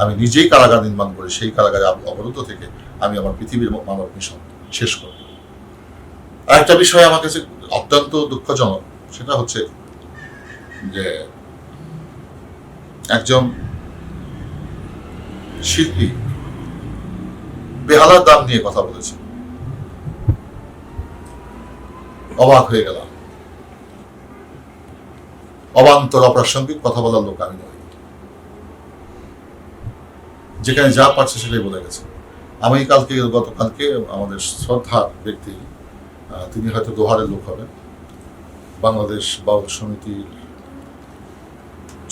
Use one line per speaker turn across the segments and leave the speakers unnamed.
আমি নিজেই কারাগার নির্মাণ করে সেই কারাগারে অবরুদ্ধ থেকে আমি আমার পৃথিবীর মানব মিশন শেষ করব আরেকটা বিষয় আমার কাছে অত্যন্ত দুঃখজনক, সেটা হচ্ছে যে একজন শিল্পী বেহালার দাম নিয়ে কথা বলেছে। অবাক হয়ে গেলাম। অবান্তর অপ্রাসঙ্গিক কথা বলার লোক আমি যেখানে যা পারছে সেটাই বলে গেছে। আমি কালকে, গতকালকে আমাদের শ্রদ্ধার ব্যক্তি তিনি হয়তো দোহারের লোক হবেন। বাংলাদেশ বাউল সমিতির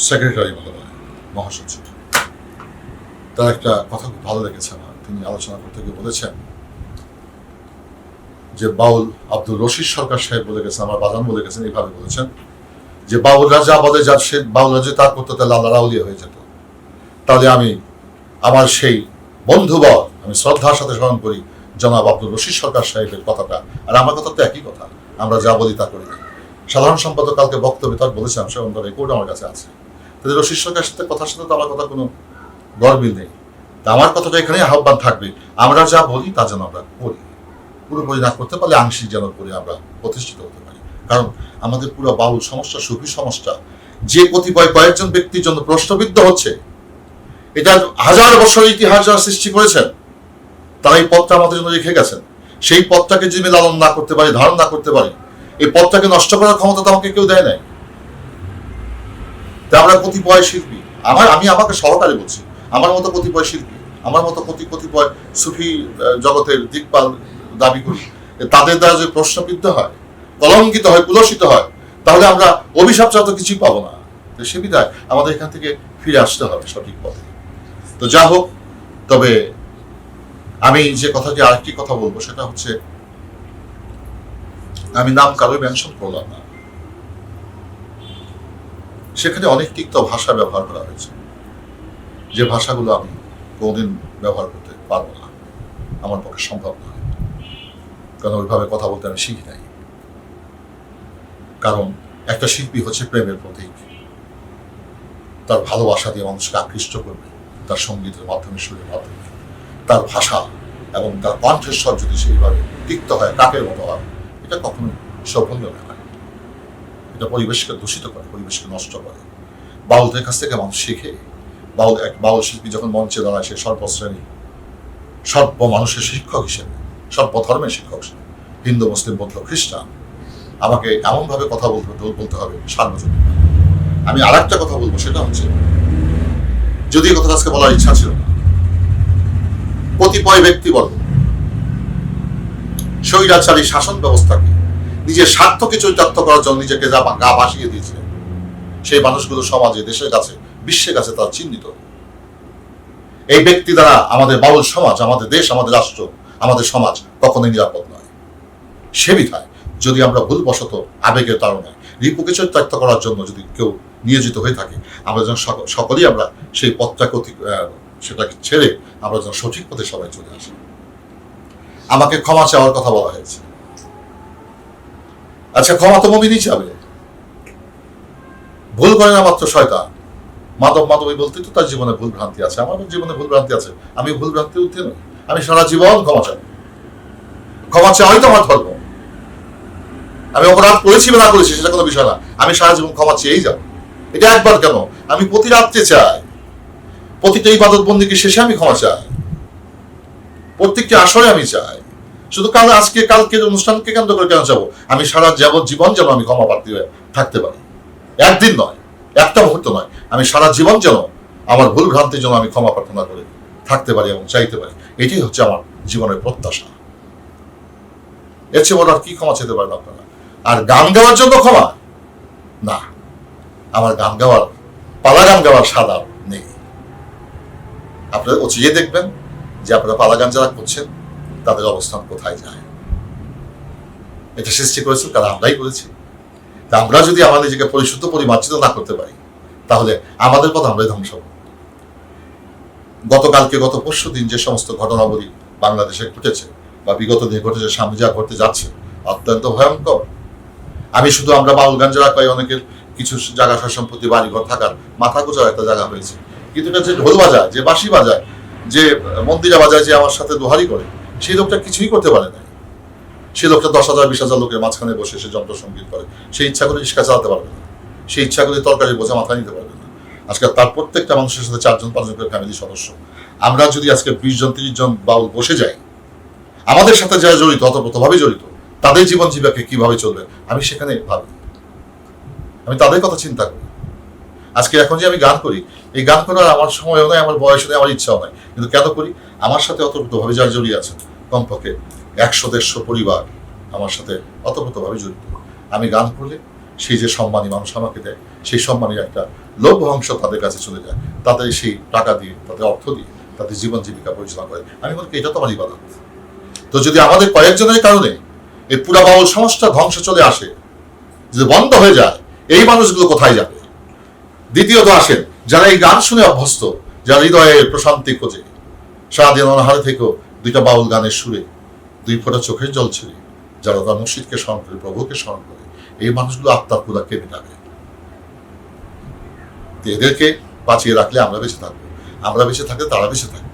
সেক্রেটারি বলা হয় মহাসচিব। তার একটা কথা খুব ভালো লেগেছে আমার। তিনি আলোচনা করতে গিয়ে বলেছেন যে, বাউল আব্দুল রশিদ সরকার সাহেব বলে গেছেন, আমার বাজান বলে গেছেন, এইভাবে বলেছেন যে বাউলরা যা বলে যা সে বাউলরা যে তার করতে তাহলে আল্লাহ রাউলিয়া হয়ে যেত। তাহলে আমি আমার সেই বন্ধুবর, আমি শ্রদ্ধার সাথে স্মরণ করি, জনাব আব্দুল রশিদ সরকার সাহেবের কথাটা। আর আমার কথা তো একই কথা, আমরা যা বলি তা করি। সাধারণ সম্পাদক কালকে বক্তব্য তার বলেছেন সেরকম তার রেকর্ড আমার কাছে আছে। তাদের রশিদ সরকার সাথে কথার সাথে তো আমার কথা কোনো গরমিল নেই। তা আমার কথাটা এখানে আহ্বান থাকবে, আমরা যা বলি তা যেন আমরা করি। পুরোপুরি না করতে পারলে আংশিক যেন করে আমরা প্রতিষ্ঠিত হতে পারি। কারণ আমাদের পুরো বাউল সমস্যা, সুফি সমস্যা, যে কতিপয় কয়েকজন ব্যক্তির জন্য প্রশ্নবিদ্ধ হচ্ছে এটা হাজার বছর ইতিহাস যারা সৃষ্টি করেছেন, তারা এই পথটা আমাদের জন্য রেখে গেছেন। সেই পথটাকে যদি লালন না করতে পারি, ধারণ না করতে পারি, এই পথটাকে নষ্ট করার ক্ষমতা তো আমাকে কেউ দেয় নাই। তা আমরা কতিপয় শিল্পী। আমার, আমি আমাকে সহকারে বলছি। আমার মতো কতিপয় শিল্পী, আমার মতো কতি, কতিপয় সুফি জগতের দিকপাল দাবি করি। তাদের দ্বারা যদি প্রশ্নবিদ্ধ হয়, কলঙ্কিত হয়, কুলসিত হয়, তাহলে আমরা অভিশাপ ছাড়া কিছুই পাবো না। সে বিধায় আমাদের এখান থেকে ফিরে আসতে হবে সঠিক পথে। তো যা হোক, তবে আমি যে কথাটি আরেকটি কথা বলব, সেটা হচ্ছে আমি নাম কারোই মেনশন করলাম না। সেখানে অনেক তিক্ত ভাষা ব্যবহার করা হয়েছে। যে ভাষাগুলো আমি কোনোদিন ব্যবহার করতে পারব না। আমার পক্ষে সম্ভব নয় কারণ ওইভাবে কথা বলতে আমি শিখি নাই। কারণ একটা শিল্পী হচ্ছে প্রেমের প্রতীক। তার ভালোবাসা দিয়ে মানুষকে আকৃষ্ট করবে। তার সঙ্গীতের মাধ্যমে, সুরের মাধ্যমে। তার ভাষা এবং তার কণ্ঠস্বর যদি সেইভাবে তিক্ত হয়, কাকের মতো হয়, এটা কখনোই সৌভাগ্য নয় এটা পরিবেশকে দূষিত করে, পরিবেশকে নষ্ট করে। বাউলদের কাছ থেকে মানুষ শিখে, বাউল এক বাউল শিল্পী যখন মঞ্চে দাঁড়ায়, সে সর্বশ্রেণী, সর্ব মানুষের শিক্ষক হিসেবে, সর্ব ধর্মের শিক্ষক হিসেবে, হিন্দু, মুসলিম, বৌদ্ধ, খ্রিস্টান, আমাকে এমনভাবে কথা বলতে বলতে হবে, সার্বজনীন। আমি আর একটা কথা বলব, সেটা হচ্ছে যদি এই কথা আজকে বলার ইচ্ছা ছিল কতিপয় ব্যক্তিবর্গ স্বৈরাচারী শাসন ব্যবস্থাকে নিজের স্বার্থকে চরিতার্থ করার জন্য নিজেকে যা গা ভাসিয়ে দিয়েছিলেন, সেই মানুষগুলো সমাজে দেশের কাছে বিশ্বের কাছে তারা চিহ্নিত। এই ব্যক্তি দ্বারা আমাদের বাউল সমাজ, আমাদের দেশ, আমাদের রাষ্ট্র, আমাদের সমাজ কখনোই নিরাপদ নয়। সে বিধায় যদি আমরা ভুলবশত আবেগের তাড়নায় রিপুকে চরিতার্থ করার জন্য যদি কেউ নিয়োজিত হয়ে থাকে। আমরা যেন সক- সকলেই আমরা সেই পথটা সেটাকে ছেড়ে আমরা যেন সঠিক পথে সবাই চলে আসি। আমাকে ক্ষমা চাওয়ার কথা বলা হয়েছে। আচ্ছা ক্ষমা তো মমিনই চাবে। ভুল করে না মাত্র শয়তান। মাদব মাদবী বলতে তো তার জীবনে ভুল ভ্রান্তি আছে। আমার জীবনে ভুল ভ্রান্তি আছে। আমি ভুল ভ্রান্তি উঠতে নই আমি সারা জীবন ক্ষমা চাই। ক্ষমা চাওয়াই তো আমার ধর্ম। আমি অপরাধ করেছি বা না করেছি সেটা কোনো বিষয় না। আমি সারা জীবন ক্ষমা চেয়েই যাব। এটা একবার কেন? আমি প্রতি রাত্রে চাই। প্রতিটা ইবাদত বন্দিকে শেষে আমি ক্ষমা চাই। প্রত্যেকটি আসরে আমি চাই। শুধু কাল আজকে কালকের অনুষ্ঠানকে কেন্দ্র করে কেন যাব আমি সারা যাবত জীবন যেন আমি ক্ষমা প্রার্থী হয়ে থাকতে পারি। একদিন নয়, একটা মুহূর্ত নয়। আমি সারা জীবন যেন আমার ভুল ভ্রান্তির জন্য আমি ক্ষমা প্রার্থনা করে থাকতে পারি এবং চাইতে পারি। এটাই হচ্ছে আমার জীবনের প্রত্যাশা। এর চেয়ে বড় আর কি ক্ষমা চাইতে পারেন আপনারা? আর গান গাওয়ার জন্য ক্ষমা? না। আমার গান গাওয়ার, পালা গান গাওয়ার স্বাদ আর নেই। আপনারা অচিয়ে দেখবেন যে আপনারা পালা গান যারা করছেন, তাদের অবস্থান কোথায় যায়? এটা সৃষ্টি করেছেন কারণ আমরাই করেছি। তা আমরা যদি আমাদের নিজেকে পরিশুদ্ধ, পরিমার্জিত না করতে পারি, তাহলে আমাদের পথ আমরাই ধ্বংস হব গতকালকে, গত পরশু দিন যে সমস্ত ঘটনাবলী বাংলাদেশে ঘটেছে বা বিগত দিনে ঘটেছে, সামনে যা ঘটতে যাচ্ছে, অত্যন্ত ভয়ঙ্কর। আমি শুধু আমরা বাউল গান যারা পাই অনেকের কিছু জায়গা সম্পত্তি বাড়িঘর থাকার মাথা গোজার একটা জায়গা হয়েছে। কিন্তু এটা যে ঢোল বাজায়, যে বাঁশি বাজায়, যে মন্দিরা বাজায় যে আমার সাথে দোহারি করে, সেই লোকটা কিছুই করতে পারে না। সেই লোকটা দশ হাজার, বিশ হাজার লোকের মাঝখানে বসে সে যন্ত্র সংগীত করে। সেই ইচ্ছা করে রিক্সা চালাতে পারবে না। সেই ইচ্ছা করে তরকারি বোঝা মাথায় নিতে পারবে না। আজকে তার প্রত্যেকটা মানুষের সাথে চারজন, পাঁচজন করে ফ্যামিলি সদস্য। আমরা যদি আজকে বিশ জন, তিরিশ জন বাউল বসে যাই, আমাদের সাথে যারা জড়িত, অতপ্রতভাবে জড়িত, তাদের জীবন জীবিকা কীভাবে চলবে, আমি সেখানে ভাবি আমি তাদের কথা চিন্তা করি। আজকে এখন যে আমি গান করি, এই গান করার আমার সময়ও নয় আমার বয়স নেই, আমার ইচ্ছাও নয় কিন্তু কেন করি? আমার সাথে অতপ্রতভাবে যারা জড়িয়ে আছে, কমপক্ষে একশো, দেড়শো পরিবার আমার সাথে অতপ্রতভাবে জড়িত। আমি গান করলে সেই যে সম্মানী মানুষ আমাকে দেয়, সেই সম্মানের একটা লভ্য অংশ তাদের কাছে চলে যায়। তাদের সেই টাকা দিয়ে, তাদের অর্থ দিয়ে, তাদের জীবন জীবিকা পরিচালনা করে। আমি করি এটা তো আমার ইবাদত। তো যদি আমাদের কয়েকজনের কারণে এই পুরা বাউল সমাজটা ধ্বংস চলে আসে, যদি বন্ধ হয়ে যায় এই মানুষগুলো কোথায় যাবে? দ্বিতীয়ত আসেন, যারা এই গান শুনে অভ্যস্ত, যারা হৃদয়ে প্রশান্তি খোঁজে, সারাদিন অনাহারে থেকেও দুইটা বাউল গানের সুরে, দুই ফোঁটা চোখের জল ছেড়ে, যারা তার মুর্শিদকে স্মরণ করে, প্রভুকে স্মরণ করে, এই মানুষগুলো আত্মার পুরা কে মেটাবে তো এদেরকে বাঁচিয়ে রাখলে আমরা বেঁচে থাকব। আমরা বেঁচে থাকলে তারা বেঁচে থাকবে।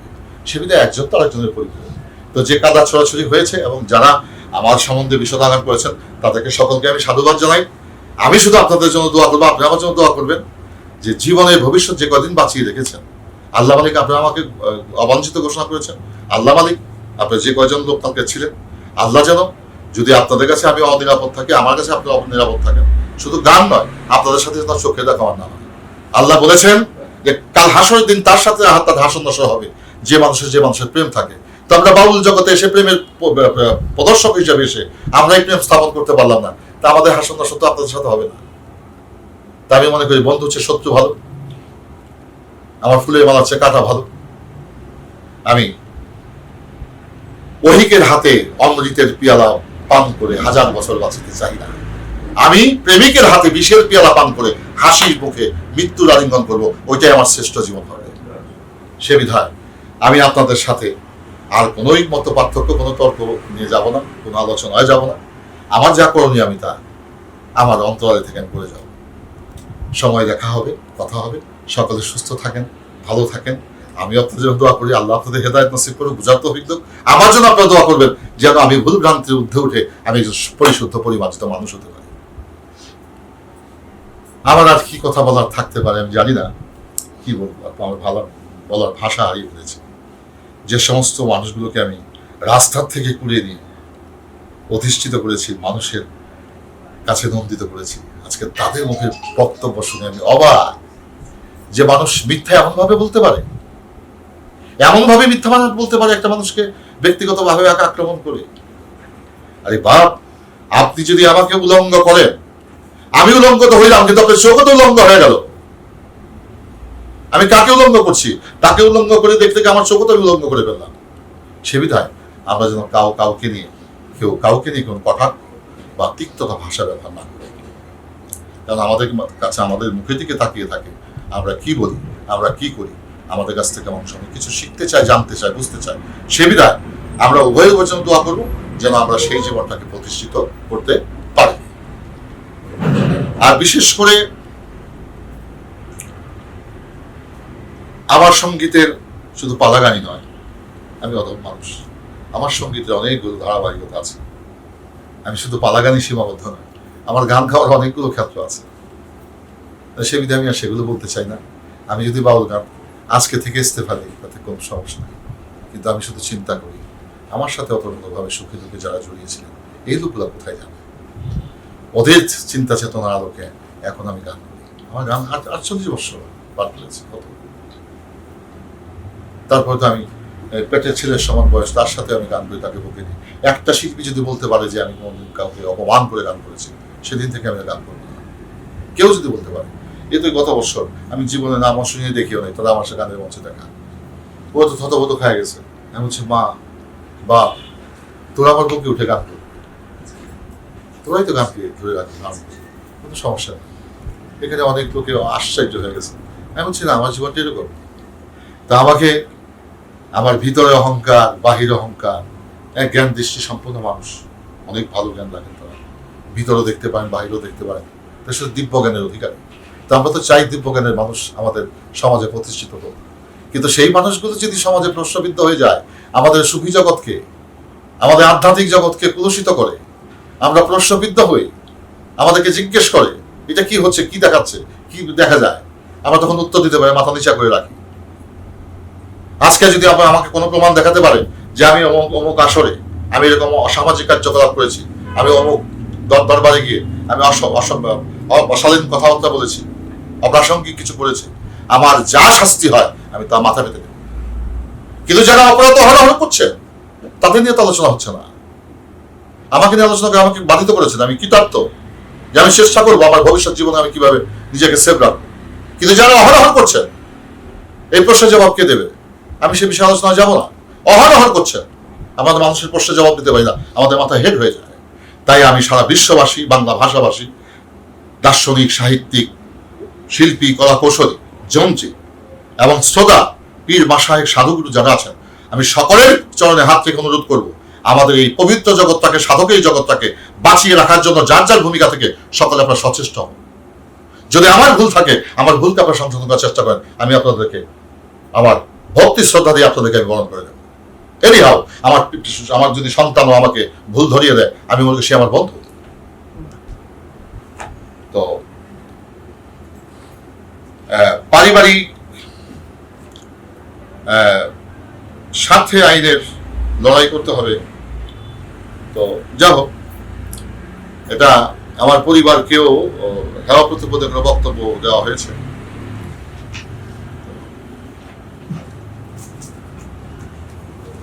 সেবিধা একজন তো আরেকজনের পরিপূরক তো যে কাদা ছড়াছড়ি হয়েছে এবং যারা আমার সম্বন্ধে বিষদাগান করেছেন, তাদেরকে সকলকে আমি সাধুবাদ জানাই। আমি শুধু আপনাদের জন্য দোয়া করব, আপনি আমার জন্য দোয়া করবেন যে জীবনের ভবিষ্যৎ যে কদিন বাঁচিয়ে রেখেছেন। আল্লাহ মালিক আপনি আমাকে অবাঞ্ছিত ঘোষণা করেছেন। আল্লাহ মালিক, আপনি যে কয়জন লোক কালকে ছিলেন, আল্লাহ যেন যদি আপনাদের কাছে আমি অনিরাপদ থাকি, আমার কাছে আপনি অনিরাপদ থাকেন। শুধু গান নয়, আপনাদের সাথে তার চোখে দেখা আমার না। আল্লাহ বলেছেন যে কাল হাসরের দিন তার সাথে তার হাসন নশর হবে। যে মানুষের যে মানুষের প্রেম থাকে। তো আমরা বাউল জগতে এসে প্রেমের প্রদর্শক হিসেবে এসে আমরা এই প্রেম স্থাপন করতে পারলাম না। তা আমাদের নশর তো আপনাদের সাথে হবে না। তা আমি মনে করি বন্ধু হচ্ছে শত্রু ভালো। আমার ফুলের মালা হচ্ছে কাটা ভালো। আমি অহিকের হাতে অমৃতের পিয়ালা পান করে হাজার বছর বাঁচিতে চাই না। আমি প্রেমিকের হাতে বিষের পিয়ালা পান করে হাসির মুখে মৃত্যুর আলিঙ্গন করব, ওইটাই আমার শ্রেষ্ঠ জীবন হবে। সে বিধায় আমি আপনাদের সাথে আর কোনোই মত পার্থক্য কোনো তর্ক নিয়ে যাব না, কোনো আলোচনায় যাব না। আমার যা করণীয় আমি তা। আমার অন্তরালে থেকে আমি করে যাব। সময় দেখা হবে, কথা হবে। সকলে সুস্থ থাকেন, ভালো থাকেন। আমি আপনাদের দোয়া করি। আল্লাহ আপনাদের হেদায়ত নসিব করে বুঝার তো অভিজ্ঞ আমার জন্য আপনারা দোয়া করবেন যেন আমি ভুল ভ্রান্তির ঊর্ধ্বে উঠে আমি একজন পরিশুদ্ধ, পরিমার্জিত মানুষ হতে পারি। আমার আর কি কথা বলার থাকতে পারে আমি জানি না। কি বলব? আমার ভালো বলার ভাষা হারিয়ে ফেলেছি যে সমস্ত মানুষগুলোকে আমি রাস্তার থেকে কুড়িয়ে নিয়ে অধিষ্ঠিত করেছি, মানুষের কাছে নন্দিত করেছি। আজকে তাদের মুখে বক্তব্য শুনে আমি অবাক যে মানুষ মিথ্যা এমন ভাবে বলতে পারে। এমন ভাবে মিথ্যা মানুষ বলতে পারে একটা মানুষকে ব্যক্তিগতভাবে আক্রমণ করে। আরে বাপ, আপনি যদি আমাকে উলঙ্গ করেন, আমি উলঙ্গ তো হইলাম, কিন্তু আপনার চোখও তো উলঙ্গ হয়ে গেল। আমি কাকে উলঙ্গ করছি? তাকে উলঙ্গ করে দেখতে আমার চোখও তো আমি উলঙ্গ করে ফেললাম। সে বিধায় আমরা যেন কাউ কাউকে নিয়ে কেউ কাউকে নিয়ে কোনো কটাক্ষ বা তিক্ততা ভাষা ব্যবহার না করে। কারণ আমাদের কাছে আমাদের মুখের দিকে তাকিয়ে থাকে, আমরা কি বলি, আমরা কি করি, আমাদের কাছ থেকে মানুষ অনেক কিছু শিখতে চায়, জানতে চায়, বুঝতে চায়। সে বিধায় আমরা উভয় জন্য দোয়া করব যেন আমরা সেই জীবনটাকে প্রতিষ্ঠিত করতে পারি। আর বিশেষ করে আমার সঙ্গীতের শুধু পালাগানি নয়, আমি অধম মানুষ। আমার সঙ্গীতে অনেকগুলো ধারাবাহিকতা আছে। আমি শুধু পালাগানি সীমাবদ্ধ নয় আমার গান খাওয়ার অনেকগুলো ক্ষেত্র আছে। সে বিধে আমি আর সেগুলো বলতে চাই না। আমি যদি বাউল গান, আজকে থেকে ইস্তেফা দিই, তাতে কোনো সমস্যা নেই। কিন্তু আমি শুধু চিন্তা করি, আমার সাথে অতভাবে সুখে দুঃখে যারা জড়িয়েছিলেন, এই লোকগুলো কোথায় যাবে? ওদের চিন্তা চেতনার আলোকে এখন আমি গান করি। আমার গান আট- আটচল্লিশ বছর পার করেছে কত? তারপর তো আমি পেটের ছেলের সমান বয়স, তার সাথে আমি গান করি, তাকে বুকে নিই একটা শিল্পী যদি বলতে পারে যে, আমি কোনদিন কাউকে অপমান করে গান করেছি, সেদিন থেকে আমি গান করব না। কেউ যদি বলতে পারে, এ তো গত বছর, আমি জীবনে নাম শুনিয়ে দেখিও নাই, তোরা আমার সাথে গানের মঞ্চে দেখা। ও তো থতবত খায় গেছে। আমি বলছি, মা, বা, তোরা আমার বুকে উঠে গান করবি তোরাই তো গান ধরে রাখবি, গান। কোনো সমস্যা নেই। এখানে অনেক লোকে আশ্চর্য হয়ে গেছে। আমি বলছি, না, আমার জীবনটা এরকম। তা আমাকে আমার ভিতরে অহংকার, বাহির অহংকার। এক জ্ঞান, দৃষ্টি সম্পন্ন মানুষ। অনেক ভালো জ্ঞান রাখেন তারা। ভিতরও দেখতে পারেন, বাহিরও দেখতে পারেন। তার সাথে দিব্য জ্ঞানের অধিকারী। তো আমরা তো চাই দিব্যজ্ঞানের মানুষ আমাদের সমাজে প্রতিষ্ঠিত হোক। কিন্তু সেই মানুষগুলো যদি সমাজে প্রশ্নবিদ্ধ হয়ে যায়, আমাদের সুখী জগৎকে আমাদের আধ্যাত্মিক জগৎকে কুলুষিত করে, আমরা প্রশ্নবিদ্ধ হই, আমাদেরকে জিজ্ঞেস করে, এটা কি হচ্ছে, কি দেখাচ্ছে, কি দেখা যায়, আমরা তখন উত্তর দিতে পারি, মাথা নিচা করে রাখি। আজকে যদি আপনি আমাকে কোনো প্রমাণ দেখাতে পারে যে আমি অমুক অমুক আসরে আমি এরকম অসামাজিক কার্যকলাপ করেছি, আমি অমুক দর- দরবারে গিয়ে আমি অশালীন কথাবার্তা বলেছি, অপ্রাসঙ্গিক কিছু করেছি, আমার যা শাস্তি হয় আমি তা মাথা পেতে দেব। কিন্তু যারা অপরাধ হরহর করছে, তাদের নিয়ে তো আলোচনা হচ্ছে না। আমাকে নিয়ে আলোচনা করে আমাকে বাধিত করেছেন, আমি কৃতার্থ। যে আমি চেষ্টা করব আমার ভবিষ্যৎ জীবনে আমি কীভাবে নিজেকে সেভ রাখব। কিন্তু যারা অহরহ করছেন এই প্রশ্নের জবাব কে দেবে? আমি সে বিষয়ে আলোচনা যাব না। অহরহ করছেন আমাদের মানুষের প্রশ্নের জবাব দিতে পারি না। আমাদের মাথা হেড হয়ে যায়। তাই আমি সারা বিশ্ববাসী, বাংলা ভাষাভাষী দার্শনিক, সাহিত্যিক, শিল্পী কলা কৌশলী জমজি এবং শ্রোতা, পীর মাসায়ক সাধুগুরু যারা আছেন, আমি সকলের চরণে হাত থেকে অনুরোধ করব, আমাদের এই পবিত্র জগৎটাকে সাধকের জগৎটাকে বাঁচিয়ে রাখার জন্য যার যার ভূমিকা থেকে সকলে আপনারা সচেষ্ট হন। যদি আমার ভুল থাকে, আমার ভুলকে আপনারা সংশোধন করার চেষ্টা করেন। আমি আপনাদেরকে আমার ভক্তি শ্রদ্ধা দিয়ে আপনাদেরকে আমি বরণ করে দেবো। এনি হাও আমার আমার যদি সন্তানও আমাকে ভুল ধরিয়ে দেয়, আমি বলব সে আমার বন্ধু। তো পারিবারিক স্বার্থে আইনের লড়াই করতে হবে। তো, যা হোক, এটা আমার পরিবারকেও হেওয়া প্রতিপদের বক্তব্য দেওয়া হয়েছে।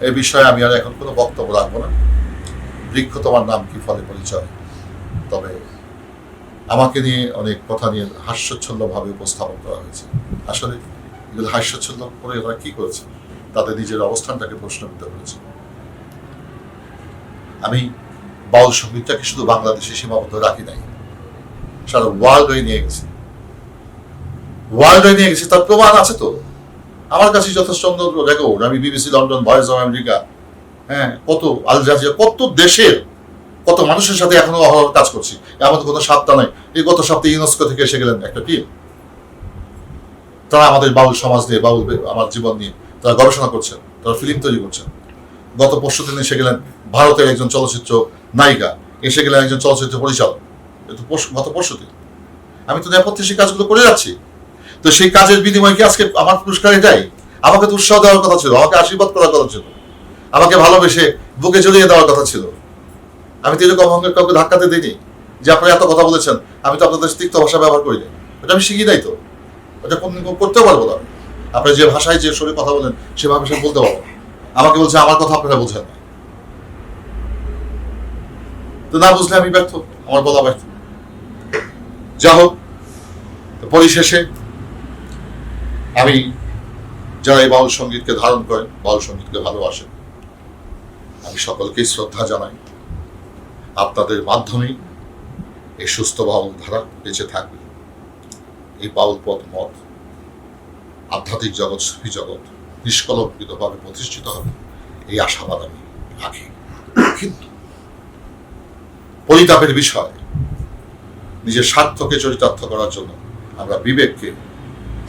এই বিষয়ে আমি আর এখন কোনো বক্তব্য রাখব না। বৃক্ষ তোমার নাম কি ফলে পরিচয়? তবে আমাকে নিয়ে অনেক কথা নিয়ে হাস্যচ্ছন্নভাবে উপস্থাপন করা হয়েছে। আসলে এগুলো হাস্যচ্ছন্ন করে ওরা কি করেছে? তাদের নিজের অবস্থানটাকে প্রশ্নবিদ্ধ করেছে আমি বাউল সঙ্গীতটাকে শুধু বাংলাদেশে সীমাবদ্ধ রাখি নাই। সারা ওয়ার্ল্ড ওয়ে নিয়ে গেছি। ওয়ার্ল্ড ওয়ে নিয়ে গেছি, তার প্রমাণ আছে তো? আমার কাছে যথেষ্ট রেকর্ড আমি BBC London voice of America হ্যাঁ কত আল জাজিরা কত দেশের, কত মানুষের সাথে এখনও অহরহ কাজ করছি। এমন কোনো সাতটা নাই এই গত সপ্তাহে ইউনেস্কো থেকে এসে গেলেন একটা টিম তারা আমাদের বাউল সমাজ নিয়ে, বাউল আমার জীবন নিয়ে, তারা গবেষণা করছেন, তারা ফিল্ম তৈরি করছেন। গত পরশু দিন এসে গেলেন ভারতের একজন চলচ্চিত্র নায়িকা, এসে গেলেন একজন চলচ্চিত্র পরিচালক। গত পরশু দিন। আমি তো নেপথ্যে সেই কাজগুলো করে যাচ্ছি। তো সেই কাজের বিনিময়ে কি আজকে আমার পুরস্কার এটাই? আমাকে তো উৎসাহ দেওয়ার কথা ছিল, আমাকে আশীর্বাদ করার কথা ছিল, আমাকে ভালোবেসে বুকে জড়িয়ে দেওয়ার কথা ছিল। আমি তো এরকম অঙ্গের কাউকে ধাক্কাতে দিইনি যে আপনারা এত কথা বলেছেন, আমি তো আপনাদের তিক্ত ভাষা ব্যবহার করি ওটা আমি শিখি নাই তো। ওটা কোনদিন করতেও পারব না। আপনি যে ভাষায় যে শরীর কথা বলেন সে ভাষায় বলতে পারব আমাকে বলছে, আমার কথা আপনারা বোঝেন না। তো না বুঝলে আমি ব্যর্থ, আমার বলা ব্যর্থ। যা হোক পরিশেষে আমি যারা এই বাউল সঙ্গীতকে ধারণ করেন, বাউল সঙ্গীতকে ভালোবাসেন। আমি সকলকেই শ্রদ্ধা জানাই। আপনাদের মাধ্যমেই এই সুস্থ বাউল ধারা বেঁচে থাকবে। এই বাউল পথ মত আধ্যাত্মিক জগৎ সুফি জগৎ নিষ্কলঙ্কিতভাবে প্রতিষ্ঠিত হবে, এই আশাবাদ আমি রাখি। কিন্তু পরিতাপের বিষয়, নিজের স্বার্থকে চরিতার্থ করার জন্য আমরা বিবেককে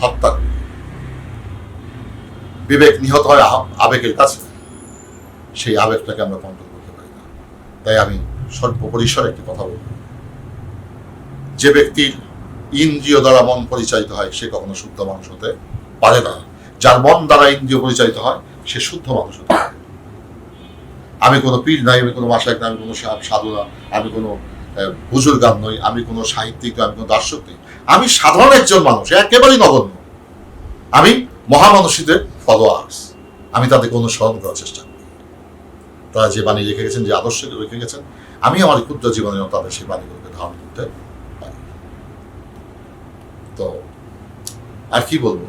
হত্যা করি। বিবেক নিহত হয় আবেগের কাছে। সেই আবেগটাকে আমরা কন্ট্রোল করতে পারি না। তাই আমি স্বল্প পরিসরে একটি কথা বলব। যে ব্যক্তির ইন্দ্রিয় দ্বারা মন পরিচালিত হয়, সে কখনো শুদ্ধ মানুষ হতে পারে না। যার মন দ্বারা ইন্দ্রিয় পরিচালিত হয়, সে শুদ্ধ মানুষ হতে পারে আমি কোনো পীর নাই, আমি কোনো মাসায়ক না আমি কোনো সাধু না, আমি কোনো হুজুর গান নই, আমি কোনো সাহিত্যিক আমি কোনো দার্শক নই। আমি সাধারণ একজন মানুষ, একেবারেই নগণ্য। আমি মহামানসীদের ফলোয়ার্স আমি তাদেরকে অনুসরণ করার চেষ্টা করি। তারা যে বাণী রেখে গেছেন, যে আদর্শ রেখে গেছেন, আমি আমার ক্ষুদ্র জীবনে তাদের সেই বাণীগুলোকে ধারণ করতে পারি। তো, আর কি বলব?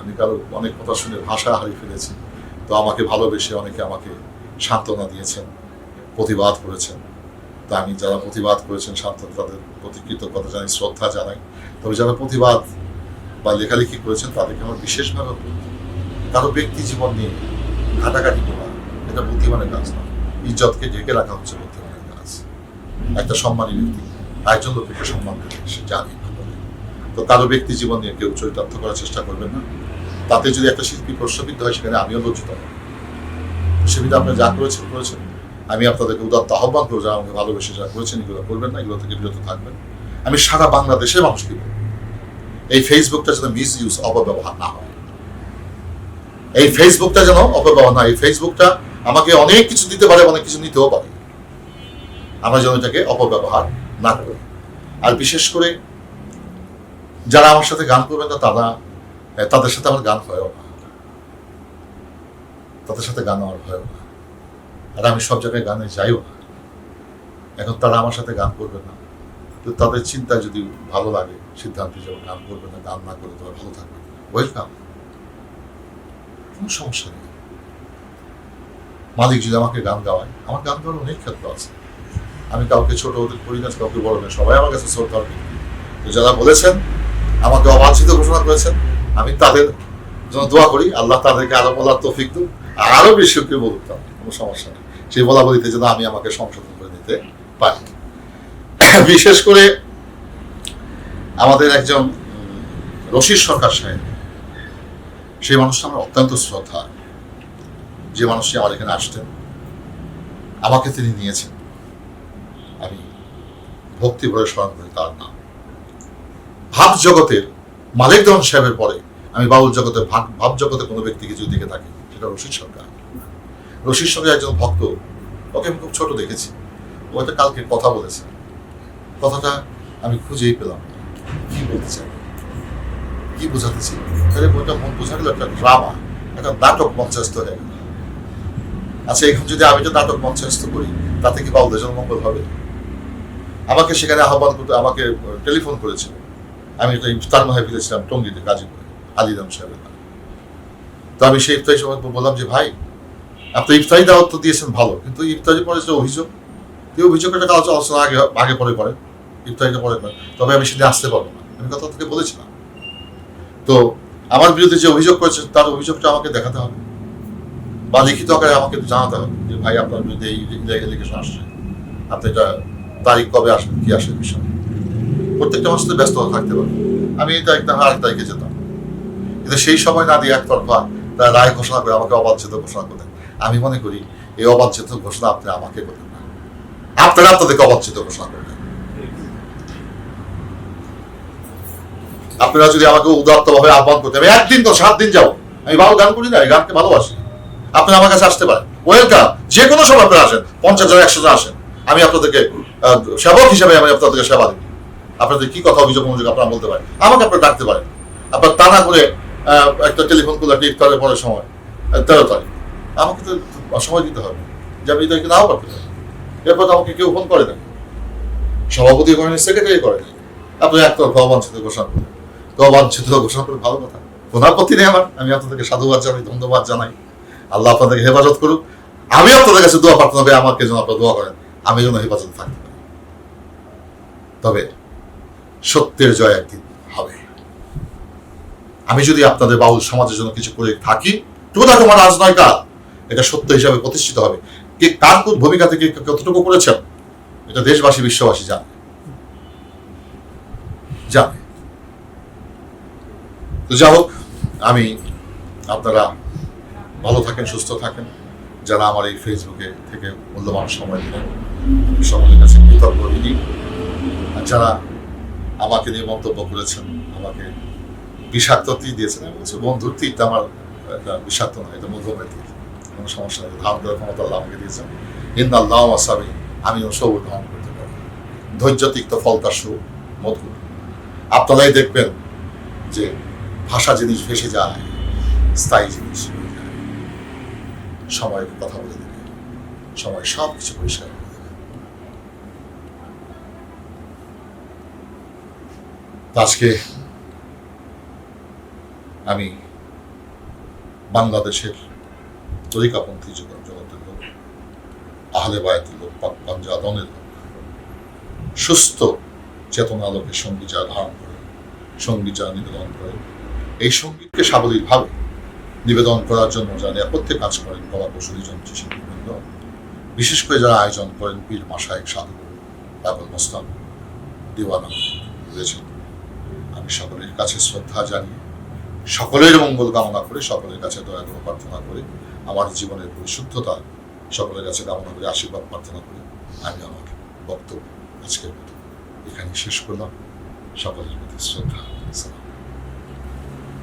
আমি কারও অনেক কথা শুনে ভাষা হারিয়ে ফেলেছি। তো আমাকে ভালোবেসে অনেকে আমাকে সান্ত্বনা দিয়েছেন, প্রতিবাদ করেছেন। তা আমি যারা প্রতিবাদ করেছেন, সান্ত্বনা তাদের প্রতি কৃতজ্ঞতা জানাই, শ্রদ্ধা জানাই। তবে যারা প্রতিবাদ বা লেখালেখি করেছেন, তাদেরকে আমার বিশেষভাবে কারও ব্যক্তি জীবন নিয়ে ঘাটাঘাটি করা, এটা বুদ্ধিমানের কাজ না। ইজ্জতকে ঢেকে রাখা হচ্ছে বুদ্ধিমানের কাজ। একটা সম্মানী ব্যক্তি, একজন লোককে সম্মান দেবে সে জানে তো কারও ব্যক্তি জীবন নিয়ে কেউ চরিতার্থ করার চেষ্টা করবেন না। তাতে যদি একটা শিল্পী প্রশ্নবিদ্ধ হয়, সেখানে আমিও লজ্জিত হব। আপনি যা করেছেন করেছেন। আমি আপনাদেরকে উদাত্ত আহ্বান করব, যারা আমাকে ভালোবেসে যা করেছেন, এগুলো করবেন না, এগুলো থেকে বিরত থাকবেন। আমি সারা বাংলাদেশের মানুষকে বলব এই ফেসবুকটা যেন মিস ইউজ অপব্যবহার না হয়। এই ফেসবুকটা যেন অপব্যবহার না এই ফেসবুকটা আমাকে অনেক কিছু দিতে পারে, অনেক কিছু নিতেও পারে। আমরা যেন এটাকে অপব্যবহার না করি। আর বিশেষ করে যারা আমার সাথে গান করবেন না, তারা তাদের সাথে আমার গান হয়ও না। তাদের সাথে গান আমার হয়ও না। আর আমি সব জায়গায় গানে যাইও না। এখন তারা আমার সাথে গান করবে না। তো তাদের চিন্তা যদি ভালো লাগে সিদ্ধান্ত হিসেবে গান করবে না গান না করে তবে ভালো থাকবে ওয়েলকাম কোনো সমস্যা নেই। মালিক যদি আমাকে গান গাওয়ায়, আমার গান গাওয়ার অনেক ক্ষেত্র আছে। আমি কাউকে ছোট হতে করি না, কাউকে বড় না, সবাই আমার কাছে শ্রদ্ধার ব্যক্তি তো যারা বলেছেন, আমাকে অবাঞ্ছিত ঘোষণা করেছেন, আমি তাদের জন্য দোয়া করি, আল্লাহ তাদেরকে আরও বলার তৌফিক দিক, আরও বেশি ওকে বলুক কোনো সমস্যা নেই। সেই বলা বলিতে যেন আমি আমাকে সংশোধন করে নিতে পারি। বিশেষ করে আমাদের একজন রশিদ সরকার সাহেব, সেই মানুষটা আমার অত্যন্ত শ্রদ্ধা। যে মানুষটি আমার এখানে আসতেন, আমাকে তিনি নিয়েছেন। আমি ভক্তি ভরে স্মরণ করি তার নাম। ভাব জগতের মালিক দহন সাহেবের পরে আমি বাউল জগতে ভাব জগতে কোনো ব্যক্তিকে যদি দেখে থাকি, সেটা রশিদ সরকার। রশিদ সরকার একজন ভক্ত, ওকে আমি খুব ছোট দেখেছি। ও একটা কালকে কথা বলেছে। কথাটা আমি খুঁজেই পেলাম। কি বলতে চাই? কি বোঝাতেছি তাহলে বইটা মন বোঝা গেল একটা ড্রামা একটা নাটক মঞ্চস্থ হয়ে গেল। আচ্ছা এখন যদি আমি তো নাটক মঞ্চস্থ করি, তাতে কি জন্য মঙ্গল হবে? আমাকে সেখানে আহ্বান করতে, আমাকে টেলিফোন করেছিল। আমি একটা ইফতার টঙ্গিতে গাজীপুরে আলিরাম সাহেবের নামে। তো আমি সেই ইফতারি সময় বললাম যে, ভাই, আপনি ইফতারি দাওয়াত তো দিয়েছেন ভালো, কিন্তু ইফতারি পরে যে অভিযোগ, এই একটা আলোচনা আলোচনা আগে আগে পরে করেন ইফতারিটা পরে তবে আমি সেদিন আসতে পারব না। আমি কথা থেকে বলেছিলাম। তো আমার বিরুদ্ধে যে অভিযোগ করেছে, তার অভিযোগটা আমাকে দেখাতে হবে। বা লিখিত আকারে আমাকে জানাতে হবে যে, ভাই, আপনার বিরুদ্ধে এই এলিগেশন আসছে। আপনি এটা তারিখ কবে আসবেন, কি আসে বিষয়? প্রত্যেকটা মানুষ তো ব্যস্ত থাকতে পারে। আমি এই তারিখ না হয় আরেক তারিখে যেতাম। কিন্তু সেই সময় না দিয়ে একতরফা তারা রায় ঘোষণা করে আমাকে অবাঞ্ছিত ঘোষণা করেন আমি মনে করি, এই অবাঞ্ছিত ঘোষণা আপনি আমাকে করেন না। আপনারা আপনাদেরকে অবাঞ্ছিত ঘোষণা করবেন আপনারা যদি আমাকে উদাত্ত ভাবে আহ্বান করতে আমি একদিন তো সাত দিন যাব আমি ভালো গান করি না এই গানকে ভালোবাসি। আপনারা আমার কাছে আসতে পারেন। ওয়েলকাম যে কোনো সময় আপনারা আসেন, পঞ্চাশ জন, একশো জন আসেন। আমি আপনাদেরকে সেবক হিসেবে আমি আপনাদেরকে সেবা দিই। আপনাদের কি কথা, অভিযোগ অনুযোগ আপনারা বলতে পারেন। আমাকে আপনারা ডাকতে পারেন। আপনার তা না করে একটা টেলিফোন করলে একটা ইফতারের পরের সময় তেরো তারিখ। আমাকে তো সময় দিতে হবে। যে আমি তারিখে নাও করতে পারি এরপর তো আমাকে কেউ ফোন করে না। সভাপতি করেন সেক্রেটারি করেন আপনি একতরফা অবাঞ্ছিত ঘোষণা করেন তো অবাঞ্ছিত ঘোষণা করে ভালো কথা। কোনো আপত্তি নেই আমার। আমি আপনাদেরকে সাধুবাদ জানাই, ধন্যবাদ জানাই। আল্লাহ আপনাদেরকে হেফাজত করুক। আমি আপনাদের কাছে দোয়া প্রার্থনা হবে আমাকে যেন আপনারা দোয়া করেন। আমি যেন হেফাজতে থাকতে পারি। তবে সত্যের জয় একদিন হবে। আমি যদি আপনাদের বাউল সমাজের জন্য কিছু করে থাকি তোটা তোমার রাজ নয় কার এটা সত্য হিসাবে প্রতিষ্ঠিত হবে। কে কার কোন ভূমিকা থেকে কতটুকু করেছেন, এটা দেশবাসী, বিশ্ববাসী জানে। জানে। তো যা হোক, আমি আপনারা ভালো থাকেন, সুস্থ থাকেন। যারা আমার এই ফেসবুকে থেকে মূল্যবান সময় দিলেন সকলের কাছে কৃতজ্ঞ ঋণী আর যারা আমাকে নিয়ে মন্তব্য করেছেন, আমাকে বিষাক্ত দিয়েছেন, আমি বলছি বন্ধুর তীরটা আমার একটা বিষাক্ত নয়, এটা মধ্যমের তীর। কোনো সমস্যা নেই, ধারণ দেওয়ার ক্ষমতা আল্লাহ আমাকে দিয়েছেন। ইন্দ আল্লাহ আসামি আমি সবুর ধারণ করতে পারি। ধৈর্য তিক্ত ফলতাসু মধুর আপনারাই দেখবেন যে ভাষা জিনিস ভেসে যায়, স্থায়ী জিনিস। সময় কথা বলে দেবে সময় সব কিছু পরিষ্কার করে দেবে আজকে আমি বাংলাদেশের তরিকাপন্থী জগৎ- জগতের লোক, আহলে বায়াতের লোক পাঞ্জাদনের লোক, সুস্থ, চেতনা আলোকে সংগীত যা ধারণ করে সংগীত যা নিবেদন করে এই সঙ্গীতকে স্বাভাবিকভাবে নিবেদন করার জন্য যারা নেপথ্যে কাজ করেন কলা কৌশলী শিল্পীবৃন্দ, বিশেষ করে যারা আয়োজন করেন পীর মাসায়ক সাধু বাবুল মোস্তান দিওয়ানা রয়েছেন। আমি সকলের কাছে শ্রদ্ধা জানিয়ে সকলের মঙ্গল কামনা করে, সকলের কাছে দয়া করে প্রার্থনা করে, আমার জীবনের পরিশুদ্ধতা সকলের কাছে কামনা করে, আশীর্বাদ প্রার্থনা করে, আমি আমার বক্তব্য আজকের মতো এখানে শেষ করলাম। সকলের প্রতি শ্রদ্ধা।